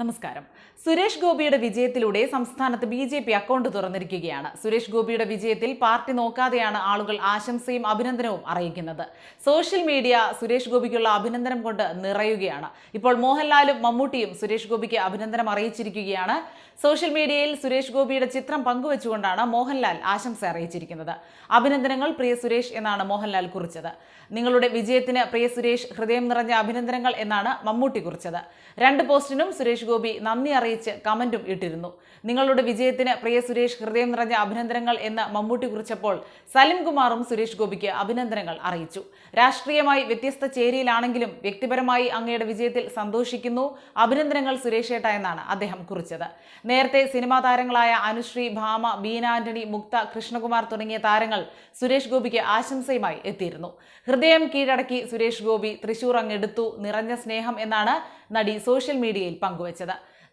നമസ്കാരം. സുരേഷ് ഗോപിയുടെ വിജയത്തിലൂടെ സംസ്ഥാനത്ത് ബി ജെ പി അക്കൗണ്ട് തുറന്നിരിക്കുകയാണ്. സുരേഷ് ഗോപിയുടെ വിജയത്തിൽ പാർട്ടി നോക്കാതെയാണ് ആളുകൾ ആശംസയും അഭിനന്ദനവും അറിയിക്കുന്നത്. സോഷ്യൽ മീഡിയ സുരേഷ് ഗോപിക്കുള്ള അഭിനന്ദനം കൊണ്ട് നിറയുകയാണ്. ഇപ്പോൾ മോഹൻലാലും മമ്മൂട്ടിയും സുരേഷ് ഗോപിക്ക് അഭിനന്ദനം അറിയിച്ചിരിക്കുകയാണ്. സോഷ്യൽ മീഡിയയിൽ സുരേഷ് ഗോപിയുടെ ചിത്രം പങ്കുവച്ചുകൊണ്ടാണ് മോഹൻലാൽ ആശംസ അറിയിച്ചിരിക്കുന്നത്. അഭിനന്ദനങ്ങൾ പ്രിയ സുരേഷ് എന്നാണ് മോഹൻലാൽ കുറിച്ചത്. നിങ്ങളുടെ വിജയത്തിന് പ്രിയ സുരേഷ് ഹൃദയം നിറഞ്ഞ അഭിനന്ദനങ്ങൾ എന്നാണ് മമ്മൂട്ടി കുറിച്ചത്. രണ്ട് പോസ്റ്റിനും സുരേഷ് ഗോപി നന്ദി അറിയിച്ച് കമന്റും ഇട്ടിരുന്നു. നിങ്ങളുടെ വിജയത്തിന് പ്രിയ സുരേഷ് ഹൃദയം നിറഞ്ഞ അഭിനന്ദനങ്ങൾ എന്ന് മമ്മൂട്ടി കുറിച്ചപ്പോൾ സലിം കുമാറും സുരേഷ് ഗോപിക്ക് അഭിനന്ദനങ്ങൾ അറിയിച്ചു. രാഷ്ട്രീയമായി വ്യത്യസ്ത ചേരിയിലാണെങ്കിലും വ്യക്തിപരമായി അങ്ങയുടെ വിജയത്തിൽ സന്തോഷിക്കുന്നു അഭിനന്ദനങ്ങൾ സുരേഷ് ഏട്ട എന്നാണ് അദ്ദേഹം കുറിച്ചത്. നേരത്തെ സിനിമാ താരങ്ങളായ അനുശ്രീ ഭാമ ബീന ആന്റണി മുക്ത കൃഷ്ണകുമാർ തുടങ്ങിയ താരങ്ങൾ സുരേഷ് ഗോപിക്ക് ആശംസയുമായി എത്തിയിരുന്നു. ഹൃദയം കീഴടക്കി സുരേഷ് ഗോപി തൃശൂർ അങ്ങെടുത്തു നിറഞ്ഞ സ്നേഹം എന്നാണ് നടി സോഷ്യൽ മീഡിയയിൽ പങ്കുവച്ചത്.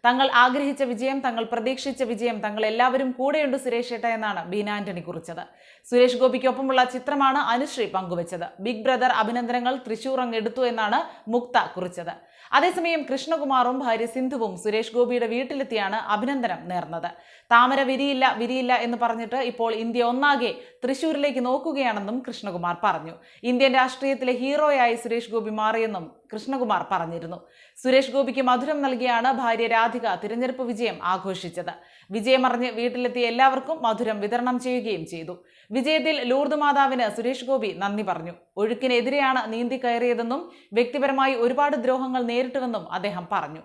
തങ്ങൾ ആഗ്രഹിച്ച വിജയം തങ്ങൾ പ്രതീക്ഷിച്ച വിജയം തങ്ങൾ എല്ലാവരും കൂടെയുണ്ട് സുരേഷ് ഏട്ട എന്നാണ് ബീന ആന്റണി കുറിച്ചത്. സുരേഷ് ഗോപിക്കൊപ്പമുള്ള ചിത്രമാണ് അനുശ്രീ പങ്കുവച്ചത്. ബിഗ് ബ്രദർ അഭിനന്ദനങ്ങൾ തൃശൂർ അങ്ങ് എടുത്തു എന്നാണ് മുക്ത കുറിച്ചത്. അതേസമയം കൃഷ്ണകുമാറും ഭാര്യ സിന്ധുവും സുരേഷ് ഗോപിയുടെ വീട്ടിലെത്തിയാണ് അഭിനന്ദനം നേർന്നത്. താമര വിരിയില്ല വിരിയില്ല എന്ന് പറഞ്ഞിട്ട് ഇപ്പോൾ ഇന്ത്യ ഒന്നാകെ തൃശൂരിലേക്ക് നോക്കുകയാണെന്നും കൃഷ്ണകുമാർ പറഞ്ഞു. ഇന്ത്യൻ രാഷ്ട്രീയത്തിലെ ഹീറോയായി സുരേഷ് ഗോപി മാറിയെന്നും കൃഷ്ണകുമാർ പറഞ്ഞിരുന്നു. സുരേഷ് ഗോപിക്ക് മധുരം നൽകിയാണ് ഭാര്യ രാധിക തിരഞ്ഞെടുപ്പ് വിജയം ആഘോഷിച്ചത്. വിജയമറിഞ്ഞ് വീട്ടിലെത്തിയ എല്ലാവർക്കും മധുരം വിതരണം ചെയ്യുകയും ചെയ്തു. വിജയത്തിൽ ലൂർദ് മാതാവിന് സുരേഷ് ഗോപി നന്ദി പറഞ്ഞു. ഒഴുക്കിനെതിരെയാണ് നീന്തി കയറിയതെന്നും വ്യക്തിപരമായി ഒരുപാട് ദ്രോഹങ്ങൾ നേരിട്ടുവെന്നും അദ്ദേഹം പറഞ്ഞു.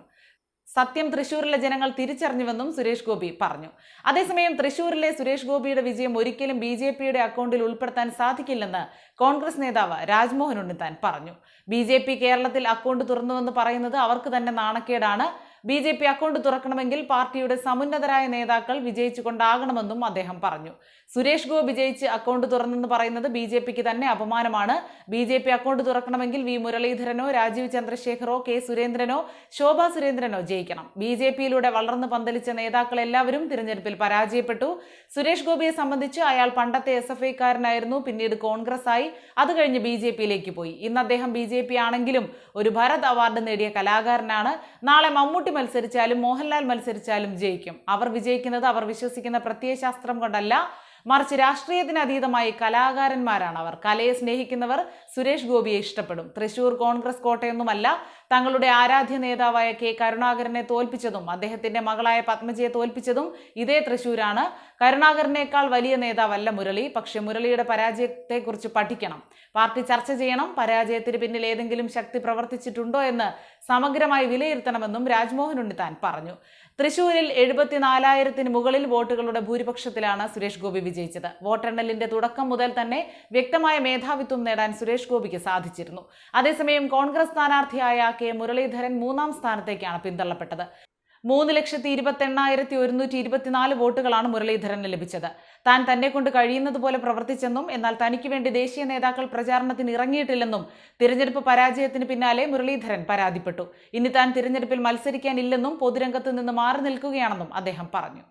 സത്യം തൃശൂരിലെ ജനങ്ങൾ തിരിച്ചറിഞ്ഞുവെന്നും സുരേഷ് ഗോപി പറഞ്ഞു. അതേസമയം തൃശൂരിലെ സുരേഷ് ഗോപിയുടെ വിജയം ഒരിക്കലും ബി ജെ പിയുടെ അക്കൗണ്ടിൽ ഉൾപ്പെടുത്താൻ സാധിക്കില്ലെന്ന് കോൺഗ്രസ് നേതാവ് രാജ്മോഹൻ ഉണ്ണിത്താൻ പറഞ്ഞു. ബി കേരളത്തിൽ അക്കൗണ്ട് തുറന്നുവെന്ന് പറയുന്നത് അവർക്ക് തന്നെ നാണക്കേടാണ്. ബി ജെ പി അക്കൗണ്ട് തുറക്കണമെങ്കിൽ പാർട്ടിയുടെ സമുന്നതരായ നേതാക്കൾ വിജയിച്ചുകൊണ്ടാകണമെന്നും അദ്ദേഹം പറഞ്ഞു. സുരേഷ് ഗോപി വിജയിച്ച് അക്കൗണ്ട് തുറന്നെന്ന് പറയുന്നത് ബി ജെ പിക്ക് തന്നെ അപമാനമാണ്. ബി ജെ പി അക്കൗണ്ട് തുറക്കണമെങ്കിൽ വി മുരളീധരനോ രാജീവ് ചന്ദ്രശേഖറോ കെ സുരേന്ദ്രനോ ശോഭാ സുരേന്ദ്രനോ ജയിക്കണം. ബി ജെ പിയിലൂടെ വളർന്നു പന്തലിച്ച നേതാക്കൾ എല്ലാവരും തിരഞ്ഞെടുപ്പിൽ പരാജയപ്പെട്ടു. സുരേഷ് ഗോപിയെ സംബന്ധിച്ച് അയാൾ പണ്ടത്തെ എസ് എഫ് ഐക്കാരനായിരുന്നു പിന്നീട് കോൺഗ്രസ് ആയി അത് കഴിഞ്ഞ് ബി ജെ പിയിലേക്ക് പോയി. ഇന്ന് അദ്ദേഹം ബി ജെ പി ആണെങ്കിലും ഒരു ഭരത് അവാർഡ് നേടിയ കലാകാരനാണ്. നാളെ മമ്മൂട്ടി മത്സരിച്ചാലും മോഹൻലാൽ മത്സരിച്ചാലും ജയിക്കും. അവർ വിജയിക്കുന്നത് അവർ വിശ്വസിക്കുന്ന പ്രത്യയശാസ്ത്രം കൊണ്ടല്ല മറിച്ച് രാഷ്ട്രീയത്തിന് അതീതമായി കലാകാരന്മാരാണ് അവർ. കലയെ സ്നേഹിക്കുന്നവർ സുരേഷ് ഗോപിയെ ഇഷ്ടപ്പെടും. തൃശൂർ കോൺഗ്രസ് കോട്ടയൊന്നുമല്ല തങ്ങളുടെ ആരാധ്യ നേതാവായ കെ കരുണാകരനെ തോൽപ്പിച്ചതും അദ്ദേഹത്തിന്റെ മകളായ പത്മജയെ തോൽപ്പിച്ചതും ഇതേ തൃശൂരാണ്. കരുണാകരനേക്കാൾ വലിയ നേതാവല്ല മുരളി പക്ഷെ മുരളിയുടെ പരാജയത്തെക്കുറിച്ച് പഠിക്കണം. പാർട്ടി ചർച്ച ചെയ്യണം പരാജയത്തിന് പിന്നിൽ ഏതെങ്കിലും ശക്തി പ്രവർത്തിച്ചിട്ടുണ്ടോ എന്ന് സമഗ്രമായി വിലയിരുത്തണമെന്നും രാജ്മോഹൻ ഉണ്ണിത്താൻ പറഞ്ഞു. തൃശൂരിൽ എഴുപത്തിനാലായിരത്തിന് മുകളിൽ വോട്ടുകളുടെ ഭൂരിപക്ഷത്തിലാണ് സുരേഷ് ഗോപി വിജയിച്ചത്. വോട്ടെണ്ണലിന്റെ തുടക്കം മുതൽ തന്നെ വ്യക്തമായ മേധാവിത്വം നേടാൻ സുരേഷ് ഗോപിക്ക് സാധിച്ചിരുന്നു. അതേസമയം കോൺഗ്രസ് സ്ഥാനാർത്ഥിയായ കെ മുരളീധരൻ മൂന്നാം സ്ഥാനത്തേക്കാണ് പിന്തള്ളപ്പെട്ടത്. മൂന്ന് ലക്ഷത്തി ഇരുപത്തി എണ്ണായിരത്തി ഒരുന്നൂറ്റി ഇരുപത്തിനാല് വോട്ടുകളാണ് മുരളീധരന് ലഭിച്ചത്. താൻ തന്നെ കൊണ്ട് കഴിയുന്നത് പോലെ പ്രവർത്തിച്ചെന്നും എന്നാൽ തനിക്ക് വേണ്ടി ദേശീയ നേതാക്കൾ പ്രചാരണത്തിന് ഇറങ്ങിയിട്ടില്ലെന്നും തിരഞ്ഞെടുപ്പ് പരാജയത്തിന് പിന്നാലെ മുരളീധരൻ പരാതിപ്പെട്ടു. ഇനി താൻ തിരഞ്ഞെടുപ്പിൽ മത്സരിക്കാനില്ലെന്നും പൊതുരംഗത്ത് നിന്ന് മാറി നിൽക്കുകയാണെന്നും അദ്ദേഹം പറഞ്ഞു.